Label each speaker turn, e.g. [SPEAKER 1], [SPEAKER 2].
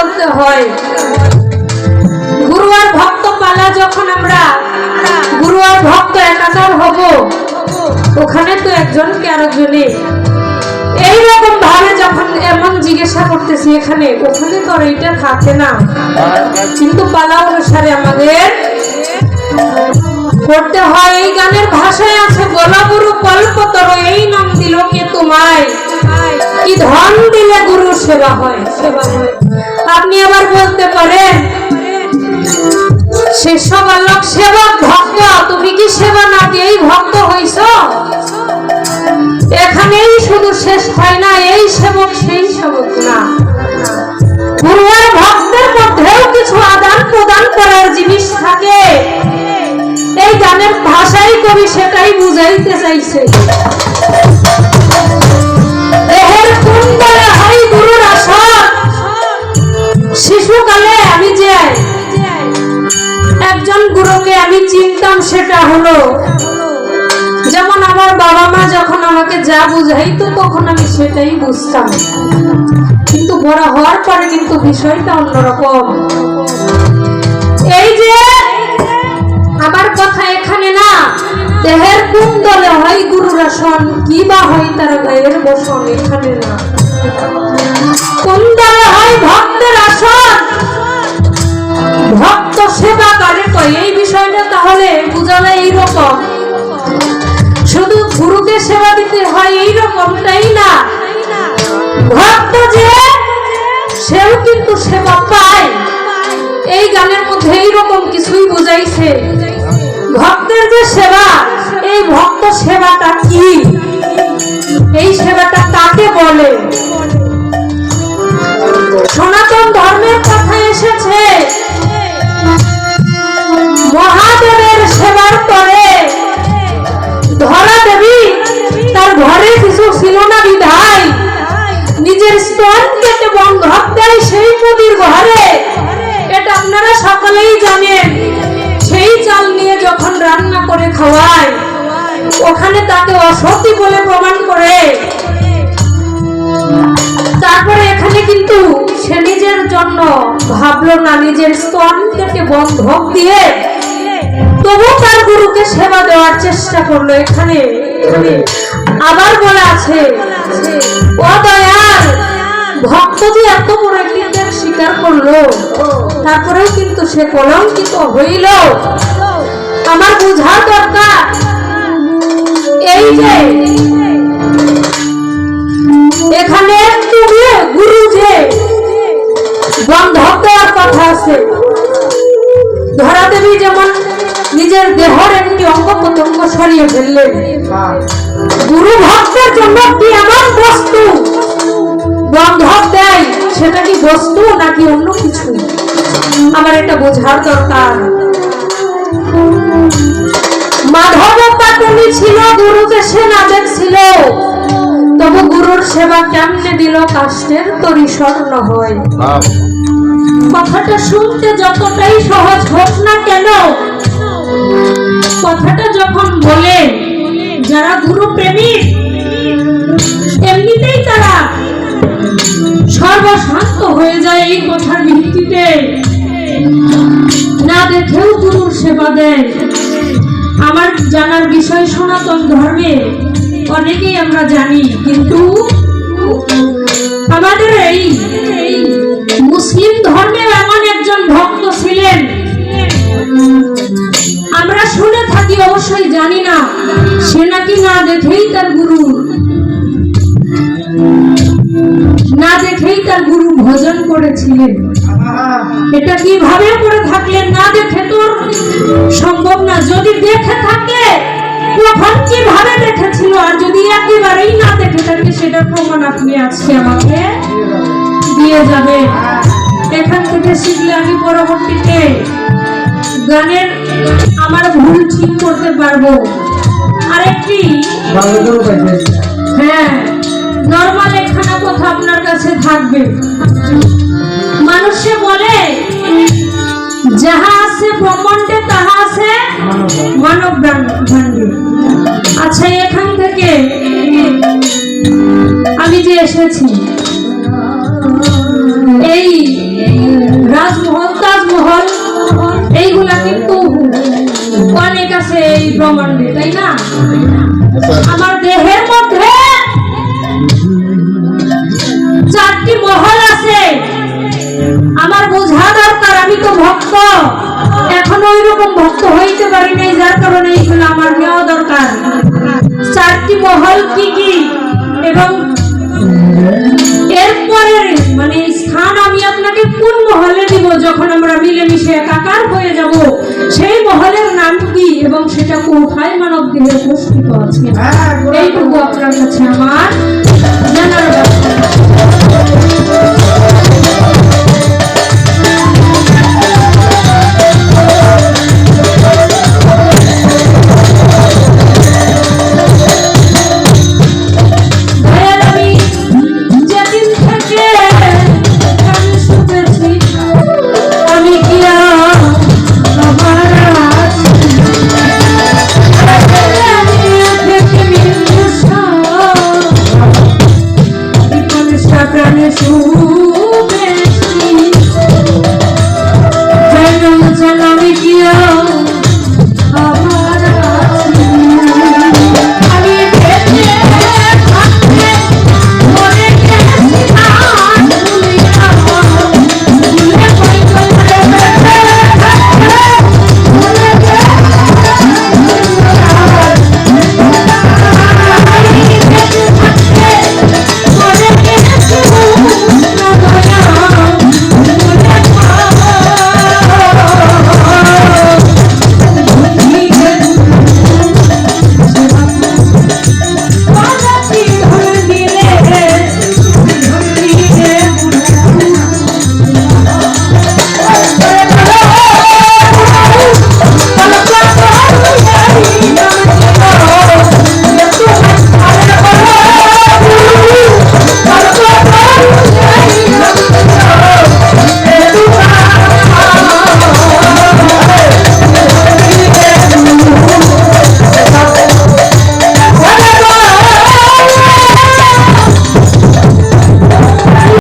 [SPEAKER 1] বলতে হয়। গুরু আর ভক্ত পালা যখন আমরা গুরু আর ভক্ত একাকার হব, ওখানে তো একজনকে আরেকজনে। এইরকম ভাবে যখন এমন জিজ্ঞাসা করতেছি এখানে, ওখানে তো আর এইটা থাকে না। কিন্তু পালা অনুসারে আমাদের করতে হয়। এই গানের ভাষায় আছে গোলাগুরু কল্পতর, এই নাম দিল কে তোমায়। কি ধন দিলে গুরু সেবা হয়? সেবা আপনি আবার বলতে পারেন সেসব আলোক সেবক ভক্ত, তুমি কি সেবা না দিয়েই ভক্ত হইছ? এখানেই শুধু শেষ হয় না, এই সেবক সেই সেবক না। গুরু আর ভক্তের মধ্যেও কিছু আদান প্রদান করার জিনিস থাকে। এই গানের ভাষাই কবি সেটাই বুঝাইতে চাইছে। সেটা হলো। যেমন আমার বাবা মা যখন আমাকে যা বুঝাইতো, তখন আমি সেটাই বুঝতাম। কিন্তু বড় হওয়ার পরে কিন্তু বিষয়টা অন্যরকম। এই যে আমার কথা এখানে না, দেহের কুন্দলে হয় গুরুর আসন, কি বা হয় তার গায়ের বসন এখানে না। কুন্দলে হয় ভক্তের আসন? ভক্ত সেবা করে কয়, এই বিষয়টা তাহলে এইরকম শুধু গুরুকে সেবা দিতে হয় এইরকমটাই না। ভক্ত যে, সেও কিন্তু সেবা পায়। এই গানের মধ্যে এইরকম কিছুই ভক্তের যে সেবা, এই ভক্ত সেবাটা কি? এই সেবাটা কাকে বলে? সনাতন ধর্মের কথা এসেছে। নদীর এটা আপনারা সকলেই জানেন। সেই চাল নিয়ে যখন রান্না করে খাওয়ায়, ওখানে তাকে অসতী বলে প্রমাণ করে। তারপরে এখানে কিন্তু সে নিজের জন্য ভাবলো না, নিজের স্তন কেটে বন্ধক দিয়ে তবু তার গুরুকে সেবা দেওয়ার চেষ্টা করল এখানে। আবার বলা আছে ও দয়াল ভক্ত যে এত বড় একটি স্বীকার করল। তারপরেও কিন্তু সে কলঙ্কিত হইল। আমার বুঝার দরকার। এই যে এখানে তুমি গুরু যে বন্ধক দেওয়ার কথা আছে। ধরা দেবী যেমন নিজের দেহর একটি অঙ্গ প্রত্যঙ্গ সরিয়ে ফেললেন। গুরু ভক্তের জন্য কি এমন বস্তু? বন্ধক দেয় সেটা কি বস্তু নাকি অন্য কিছু? আমার এটা বোঝার দরকার। মাধব পাটনি ছিল গুরুকে সে না দেখছিল তবু গুরুর সেবা কেমনে দিল কাষ্টের তরি স্বর্ণ হয় কথাটা শুনতে যতটাই সহজ হোক না কেন কথাটা যখন বলে যারা গুরু প্রেমিক সর্বশান্ত হয়ে যায় এই কথার ভিত্তিতে। না দেখেও গুরুর সেবা দেয়। আমার জানার বিষয় সনাতন ধর্মে অনেকেই আমরা জানি, কিন্তু আমাদের এই মুসলিম ধর্মে এমন একজন ভক্ত ছিলেন। আমরা শুনে থাকি, অবশ্যই জানি না। সে নাকি না দেখেই তার গুরু। গুরু ভজন করেছিলেন। এটা কীভাবে করে থাকলেন না দেখে তোর সম্ভব না। যদি দেখে থাকে কখন কীভাবে দেখেছিল আর যদি একেবারেই না দেখে থাকে সেটা প্রমাণ আপনি আজকে আমাকে দিয়ে যাবে এখান থেকে শিখলে আমি পরবর্তীতে গানের আমার ভুল ঠিক করতে পারব। আরেকটি হ্যাঁ। নর্মাল একখানা কথা আপনার কাছে থাকবে। মানুষে বলে যাহা আছে ব্রহ্মাণ্ডে তাহা আছে মানব আচ্ছা এখান থেকে যে এসেছি এই রাজমহল তাজমহল এইগুলা কিন্তু অনেক আছে এই ব্রহ্মাণ্ডে তাই না? আমার দেহের মহল আছে। আমার বোঝা দরকার আমি তো ভক্ত। এখনও ওই রকম ভক্ত হইতে পারি নাই যার কারণে এইগুলো আমার নেওয়া দরকার। চারটি মহল কি কি? এবং এরপরে মানে স্থান আমি আপনাকে কোন মহলে দিব যখন আমরা মিলেমিশে একাকার হয়ে যাব? সেই মহলের নাম কি এবং সেটা কোথায় মানব দেহে উপস্থিত আছে এইটুকু আপনার কাছে আমার।